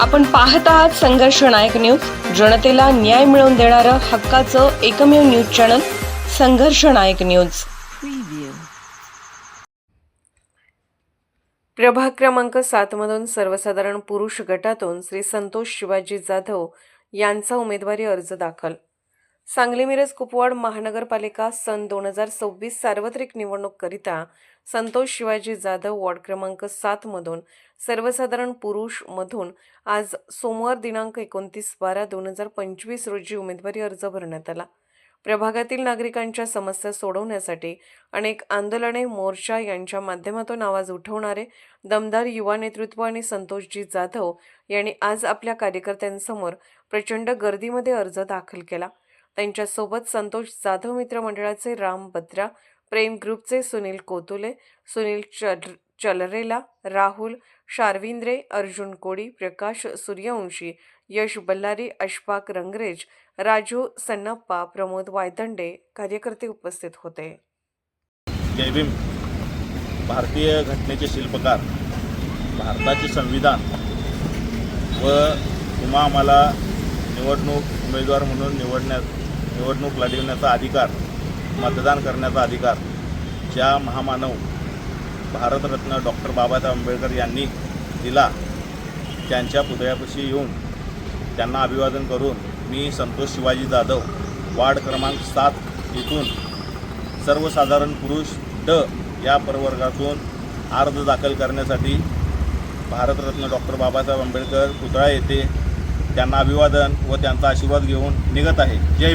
आपण पाहत आहात संघर्ष नायक न्यूज. जनतेला न्याय मिळवून देणारं हक्काचं एकमेव न्यूज चॅनल संघर्ष नायक न्यूज. प्रभाग क्रमांक सात मधून सर्वसाधारण पुरुष गटातून श्री संतोष शिवाजी जाधव यांचा उमेदवारी अर्ज दाखल. सांगली मिरज कुपवाड महानगरपालिका सन दोन हजार सव्वीस सार्वत्रिक निवडणूककरिता संतोष शिवाजी जाधव वॉर्ड क्रमांक सातमधून सर्वसाधारण पुरुष मधून आज सोमवार दिनांक एकोणतीस बारा दोन हजार पंचवीस रोजी उमेदवारी अर्ज भरण्यात आला. प्रभागातील नागरिकांच्या समस्या सोडवण्यासाठी अनेक आंदोलने मोर्चा यांच्या माध्यमातून आवाज उठवणारे दमदार युवा नेतृत्व आणि संतोषजी जाधव यांनी आज आपल्या कार्यकर्त्यांसमोर प्रचंड गर्दीमध्ये अर्ज दाखल केला. त्यांच्यासोबत संतोष जाधव मित्र मंडळाचे राम बद्रा प्रेम ग्रुपचे सुनील कोतुले सुनील चल चलरेला राहुल शारविंद्रे अर्जुन कोडी प्रकाश सूर्यवंशी यश बल्लारी अशफाक रंगरेज राजू सन्नप्पा प्रमोद वायदंडे कार्यकर्ते उपस्थित होते. जय भारतीय घटनेचे शिल्पकार भारताचे संविधान व तुम्हा आम्हाला निवडणूक उमेदवार म्हणून निवडण्यात निवडणूक लढविण्याचा अधिकार मतदान करण्याचा अधिकार ज्या महामानव भारतरत्न डॉक्टर बाबासाहेब आंबेडकर यांनी दिला त्यांच्या पुतळ्यापाशी येऊन त्यांना अभिवादन करून मी संतोष शिवाजी जाधव वार्ड क्रमांक सात इथून सर्वसाधारण पुरुष ड या प्रवर्गातून अर्ज दाखल करण्यासाठी भारतरत्न डॉक्टर बाबासाहेब आंबेडकर पुतळा येथे त्यांना अभिवादन व त्यांचा आशीर्वाद घेऊन निघत आहे. जय